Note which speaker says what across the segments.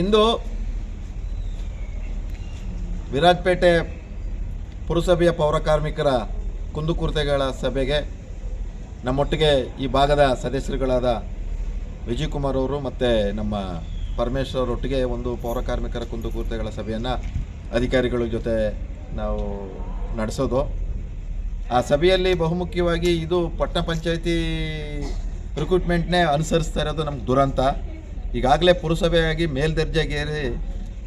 Speaker 1: ಇಂದು ವಿರಾಜಪೇಟೆ ಪುರಸಭೆಯ ಪೌರ ಕಾರ್ಮಿಕರ ಕುಂದುಕೊರತೆಗಳ ಸಭೆಗೆ ನಮ್ಮೊಟ್ಟಿಗೆ ಈ ಭಾಗದ ಸದಸ್ಯರುಗಳಾದ ವಿಜಯ್ ಕುಮಾರ್ ಅವರು ಮತ್ತು ನಮ್ಮ ಪರಮೇಶ್ವರ್ ಅವರೊಟ್ಟಿಗೆ ಒಂದು ಪೌರ ಕಾರ್ಮಿಕರ ಕುಂದುಕೊರತೆಗಳ ಸಭೆಯನ್ನು ಅಧಿಕಾರಿಗಳ ಜೊತೆ ನಾವು ನಡೆಸೋದು. ಆ ಸಭೆಯಲ್ಲಿ ಬಹುಮುಖ್ಯವಾಗಿ ಇದು ಪಟ್ಟಣ ಪಂಚಾಯತಿ ರಿಕ್ರೂಟ್ಮೆಂಟ್ನೇ ಅನುಸರಿಸ್ತಾ ಇರೋದು ನಮ್ಗೆ ದುರಂತ. ಈಗಾಗಲೇ ಪುರಸಭೆಯಾಗಿ ಮೇಲ್ದರ್ಜೆಗೇರಿ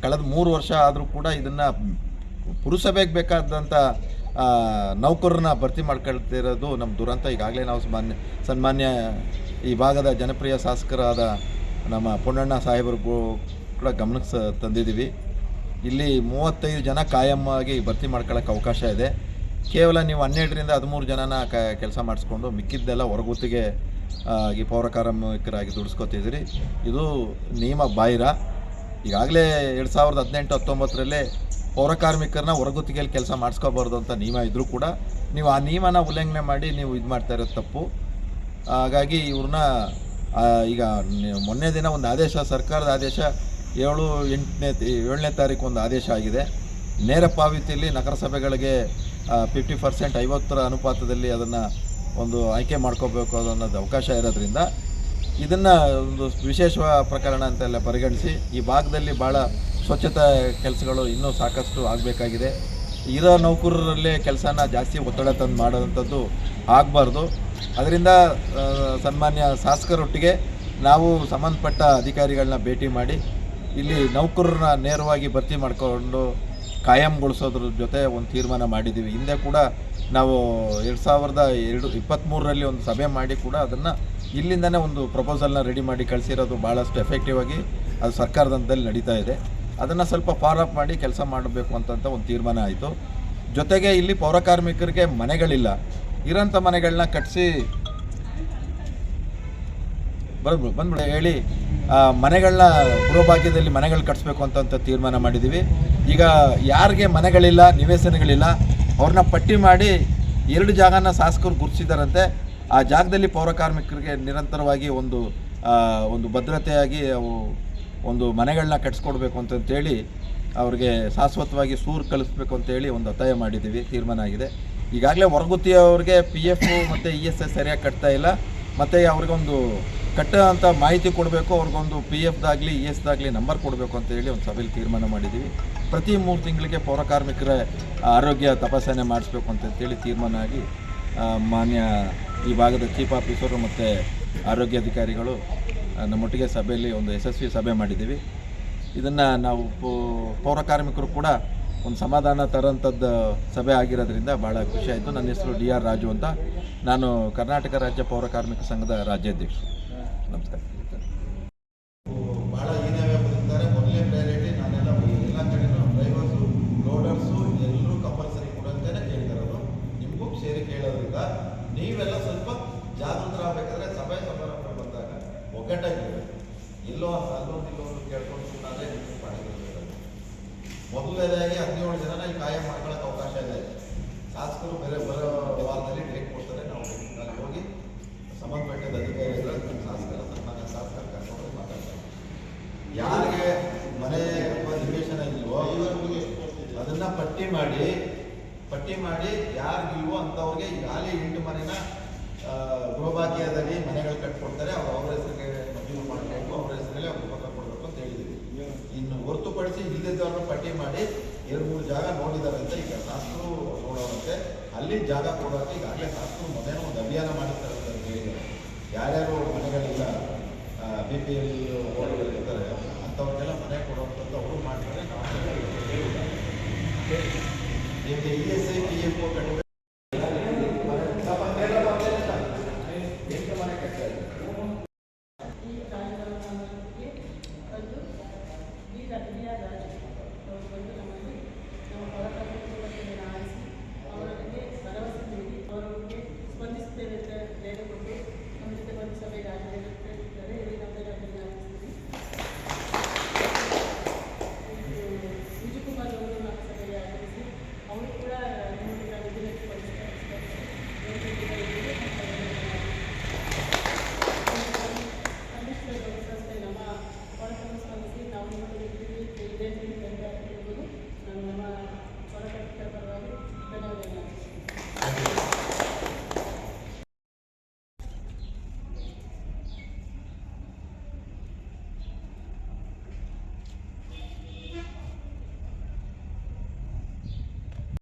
Speaker 1: ಕಳೆದ ಮೂರು ವರ್ಷ ಆದರೂ ಕೂಡ ಇದನ್ನು ಪುರಸಭೆಗೆ ಬೇಕಾದಂಥ ನೌಕರರನ್ನ ಭರ್ತಿ ಮಾಡ್ಕೊಳ್ತಿರೋದು ನಮ್ಮ ದುರಂತ. ಈಗಾಗಲೇ ನಾವು ಮಾನ್ಯ ಸನ್ಮಾನ್ಯ ಈ ಭಾಗದ ಜನಪ್ರಿಯ ಶಾಸಕರಾದ ನಮ್ಮ ಪೊನ್ನಣ್ಣ ಸಾಹೇಬರು ಕೂಡ ಗಮನಕ್ಕೆ ಸ, ತಂದಿದ್ದೀವಿ. ಇಲ್ಲಿ ಮೂವತ್ತೈದು ಜನ ಕಾಯಮ್ಮಾಗಿ ಭರ್ತಿ ಮಾಡ್ಕೊಳ್ಳೋಕೆ ಅವಕಾಶ ಇದೆ. ಕೇವಲ ನೀವು ಹನ್ನೆರಡರಿಂದ ಹದಿಮೂರು ಜನನ ಕ, ಕೆಲಸ ಮಾಡಿಸ್ಕೊಂಡು ಮಿಕ್ಕಿದ್ದೆಲ್ಲ ಹೊರಗುತ್ತಿಗೆ ಆಗಿ ಪೌರ ಕಾರ್ಮಿಕರಾಗಿ ದುಡಿಸ್ಕೊತಿದ್ದೀರಿ ಇದು ನಿಯಮ ಬಾಹಿರ. ಈಗಾಗಲೇ ಎರಡು ಸಾವಿರದ ಹದಿನೆಂಟು, ಹತ್ತೊಂಬತ್ತರಲ್ಲೇ ಪೌರ ಕಾರ್ಮಿಕರನ್ನ ಹೊರಗುತ್ತಿಗೆಯಲ್ಲಿ ಕೆಲಸ ಮಾಡಿಸ್ಕೋಬಾರ್ದು ಅಂತ ನಿಯಮ ಇದ್ದರೂ ಕೂಡ ನೀವು ಆ ನಿಯಮನ ಉಲ್ಲಂಘನೆ ಮಾಡಿ ನೀವು ಇದು ಮಾಡ್ತಾ ಇರೋದು ತಪ್ಪು. ಹಾಗಾಗಿ ಇವ್ರನ್ನ ಈಗ ಮೊನ್ನೆ ದಿನ ಒಂದು ಆದೇಶ, ಸರ್ಕಾರದ ಆದೇಶ ಏಳು, ಎಂಟನೇ ಏಳನೇ ತಾರೀಕು ಒಂದು ಆದೇಶ ಆಗಿದೆ. ನೇರ ಪಾವತಿಯಲ್ಲಿ ನಗರಸಭೆಗಳಿಗೆ ಫಿಫ್ಟಿ ಪರ್ಸೆಂಟ್ ಐವತ್ತರ ಅನುಪಾತದಲ್ಲಿ ಅದನ್ನು ಒಂದು ಆಯ್ಕೆ ಮಾಡ್ಕೋಬೇಕು ಅನ್ನೋದು ಅವಕಾಶ ಇರೋದ್ರಿಂದ ಇದನ್ನು ಒಂದು ವಿಶೇಷ ಪ್ರಕರಣ ಅಂತೆಲ್ಲ ಪರಿಗಣಿಸಿ ಈ ಭಾಗದಲ್ಲಿ ಭಾಳ ಸ್ವಚ್ಛತಾ ಕೆಲಸಗಳು ಇನ್ನೂ ಸಾಕಷ್ಟು ಆಗಬೇಕಾಗಿದೆ. ಇರೋ ನೌಕರರಲ್ಲೇ ಕೆಲಸನ ಜಾಸ್ತಿ ಒತ್ತಡ ತಂದು ಮಾಡೋವಂಥದ್ದು ಆಗಬಾರ್ದು. ಅದರಿಂದ ಸನ್ಮಾನ್ಯ ಶಾಸಕರೊಟ್ಟಿಗೆ ನಾವು ಸಂಬಂಧಪಟ್ಟ ಅಧಿಕಾರಿಗಳನ್ನ ಭೇಟಿ ಮಾಡಿ, ಇಲ್ಲಿ ನೌಕರರನ್ನ ನೇರವಾಗಿ ಭರ್ತಿ ಮಾಡಿಕೊಂಡು ಕಾಯಂಗೊಳಿಸೋದ್ರ ಜೊತೆ ಒಂದು ತೀರ್ಮಾನ ಮಾಡಿದ್ದೀವಿ. ಹಿಂದೆ ಕೂಡ ನಾವು ಎರಡು ಸಾವಿರದ ಎರಡು ಇಪ್ಪತ್ತ್ಮೂರರಲ್ಲಿ ಒಂದು ಸಭೆ ಮಾಡಿ ಕೂಡ ಅದನ್ನು ಇಲ್ಲಿಂದನೇ ಒಂದು ಪ್ರಪೋಸಲ್ನ ರೆಡಿ ಮಾಡಿ ಕಳಿಸಿರೋದು ಭಾಳಷ್ಟು ಎಫೆಕ್ಟಿವ್ ಆಗಿ ಅದು ಸರ್ಕಾರದ ಹಂತದಲ್ಲಿ ನಡೀತಾ ಇದೆ. ಅದನ್ನು ಸ್ವಲ್ಪ ಫಾಲೋ ಅಪ್ ಮಾಡಿ ಕೆಲಸ ಮಾಡಬೇಕು ಅಂತಂತ ಒಂದು ತೀರ್ಮಾನ ಆಯಿತು. ಜೊತೆಗೆ ಇಲ್ಲಿ ಪೌರಕಾರ್ಮಿಕರಿಗೆ ಮನೆಗಳಿಲ್ಲ. ಇರೋಂಥ ಮನೆಗಳನ್ನ ಕಟ್ಟಿಸಿ ಬಂದ್ಬಿಡು ಬಂದ್ಬಿಡು ಹೇಳಿ ಮನೆಗಳನ್ನ ಗೃಹಭಾಗ್ಯದಲ್ಲಿ ಮನೆಗಳು ಕಟ್ಟಿಸ್ಬೇಕು ಅಂತ ತೀರ್ಮಾನ ಮಾಡಿದ್ದೀವಿ ಈಗ ಯಾರಿಗೆ ಮನೆಗಳಿಲ್ಲ ನಿವೇಶನಗಳಿಲ್ಲ ಅವ್ರನ್ನ ಪಟ್ಟಿ ಮಾಡಿ ಎರಡು ಜಾಗನ ಶಾಸಕರು ಗುರುತಿಸಿದಾರಂತೆ. ಆ ಜಾಗದಲ್ಲಿ ಪೌರ ಕಾರ್ಮಿಕರಿಗೆ ನಿರಂತರವಾಗಿ ಒಂದು ಒಂದು ಭದ್ರತೆಯಾಗಿ ಅವು ಒಂದು ಮನೆಗಳನ್ನ ಕಟ್ಸ್ಕೊಡ್ಬೇಕು ಅಂತಂತೇಳಿ ಅವ್ರಿಗೆ ಶಾಶ್ವತವಾಗಿ ಸೂರು ಕಳಿಸ್ಬೇಕು ಅಂತೇಳಿ ಒಂದು ಒತ್ತಾಯ ಮಾಡಿದ್ದೀವಿ, ತೀರ್ಮಾನ ಆಗಿದೆ. ಈಗಾಗಲೇ ಹೊರಗುತ್ತಿಯವ್ರಿಗೆ ಪಿ ಎಫು ಮತ್ತು ಇ ಎಸ್ ಎಸ್ ಸರಿಯಾಗಿ ಕಟ್ತಾ ಇಲ್ಲ. ಮತ್ತು ಅವ್ರಿಗೊಂದು ಕಟ್ಟೋ ಅಂತ ಮಾಹಿತಿ ಕೊಡಬೇಕು, ಅವ್ರಿಗೊಂದು ಪಿ ಎಫ್ದಾಗಲಿ ಇ ಎಸ್ದಾಗಲಿ ನಂಬರ್ ಕೊಡಬೇಕು ಅಂತ ಹೇಳಿ ಒಂದು ಸಭೆಯಲ್ಲಿ ತೀರ್ಮಾನ ಮಾಡಿದ್ದೀವಿ ಪ್ರತಿ ಮೂರು ತಿಂಗಳಿಗೆ ಪೌರ ಕಾರ್ಮಿಕರ ಆರೋಗ್ಯ ತಪಾಸಣೆ ಮಾಡಿಸ್ಬೇಕು ಅಂತೇಳಿ ತೀರ್ಮಾನ ಆಗಿ ಮಾನ್ಯ ಈ ಭಾಗದ ಚೀಫ್ ಆಫೀಸರು ಮತ್ತು ಆರೋಗ್ಯ ಅಧಿಕಾರಿಗಳು ನಮ್ಮೊಟ್ಟಿಗೆ ಸಭೆಯಲ್ಲಿ ಒಂದು ಯಶಸ್ವಿ ಸಭೆ ಮಾಡಿದ್ದೀವಿ ಇದನ್ನು ನಾವು ಪೌರಕಾರ್ಮಿಕರು ಪೌರ ಕಾರ್ಮಿಕರು ಕೂಡ ಒಂದು ಸಮಾಧಾನ ತರೋಂಥದ್ದು ಸಭೆ ಆಗಿರೋದ್ರಿಂದ ಭಾಳ ಖುಷಿ ಆಯಿತು. ನನ್ನ ಹೆಸರು ಡಿ ಆರ್ ರಾಜು ಅಂತ. ನಾನು ಕರ್ನಾಟಕ ರಾಜ್ಯ ಪೌರ ಕಾರ್ಮಿಕ ಸಂಘದ ರಾಜ್ಯಾಧ್ಯಕ್ಷ ನಮಸ್ಕಾರ. ಭಾಳ ಹೀನವೇ ಬದುಕ್ತಾರೆ ಮೊದಲೇ ಪ್ರಯಾರಿಟಿ ನಾನೆಲ್ಲ ಎಲ್ಲ ಕಡೆನೂ ಡ್ರೈವರ್ಸು ಲೋಡರ್ಸು ಎಲ್ಲರೂ ಕಂಪಲ್ಸರಿ ಕೊಡುವಂತಲೇ ಕೇಳ್ತಿರೋದು ನಿಮಗೂ ಸೇರಿ ಕೇಳೋದ್ರಿಂದ ನೀವೆಲ್ಲ ಸ್ವಲ್ಪ ಜಾಗೃತರಾಗಬೇಕಾದ್ರೆ ಸಭೆ ಸಮಾರಂಭ ಬಂದಾಗ ಒಗ್ಗಟ್ಟಾಗಿರ್ಬೇಕು ಇಲ್ಲೋ ಅಲ್ಲೊಂದು ಇಲ್ಲೊಂದು ಕೇಳ್ಕೊಂಡು ಸುಮ್ಮನೆ ನಿಮ್ಗೆ ಮಾಡಿರ್ಬೇಕು ಮೊದಲನೇದಾಗಿ ಹದಿನೇಳು ಜನನ ಈ ಕಾಯ ಮಾಡ್ಕೊಳ್ಳೋಕೆ ಅವಕಾಶ ಇದೆ ಶಾಸಕರು ಬೇರೆ ಬರೋ ವಾರದಲ್ಲಿ ಡೇಟ್ ಕೊಡ್ತಾರೆ ನಾವು ಅಲ್ಲಿ ಹೋಗಿ ಸಂಬಂಧಪಟ್ಟ ಅಧಿಕಾರಿಗಳ ಶಾಸಕರ ಸನ್ಮಾನ್ಯ ಶಾಸಕರ ಕರ್ಕೊಂಡು ಮಾತಾಡ್ತಾರೆ ಯಾರಿಗೆ ಮನೆ ಅಥವಾ ನಿವೇಶನ ಇಲ್ವೋ ಅದನ್ನ ಪಟ್ಟಿ ಮಾಡಿ ಪಟ್ಟಿ ಮಾಡಿ ಯಾರಿಗಿಲ್ವೋ ಅಂಥವ್ರಿಗೆ ಈಗಾಗಲೇ ಎಂಟು ಮನೆನ ಗೃಹಭಾಗ್ಯದಲ್ಲಿ ಮನೆಗಳು ಕಟ್ಕೊಡ್ತಾರೆ. ಅವ್ರು ಅವ್ರ ಹೆಸರಿಗೆ ಮಂಜೂರು ಮಾಡಬೇಕು ಅವ್ರ ಹೆಸರಲ್ಲಿ ಅವ್ರಿಗೆ ಪತ್ರ ಕೊಡಬೇಕು ಅಂತ ಹೇಳಿದ್ದೀವಿ ಇನ್ನು ಹೊರತುಪಡಿಸಿ ಇಲ್ಲದವ್ರನ್ನ ಪಟ್ಟಿ ಮಾಡಿ ಎರಡು ಮೂರು ಜಾಗ ನೋಡಿದಾರಂತೆ. ಈಗ ಶಾಸಕರು ನೋಡೋರಂತೆ. ಅಲ್ಲಿ ಜಾಗ ಕೊಡೋಕ್ಕೆ ಈಗಾಗಲೇ ಶಾಸಕರು ಮೊದಲೇ ಒಂದು ಅಭಿಯಾನ ಮಾಡಿರ್ತಾರೆ ಅಂತ ಹೇಳಿದ್ದಾರೆ. ಯಾರ್ಯಾರು ಮನೆಗಳಿಲ್ಲ ಬಿ ಪಿ ಎಲ್ ಇರ್ತಾರೆ, ಅಂಥವ್ರಿಗೆಲ್ಲ చేయకపోకండి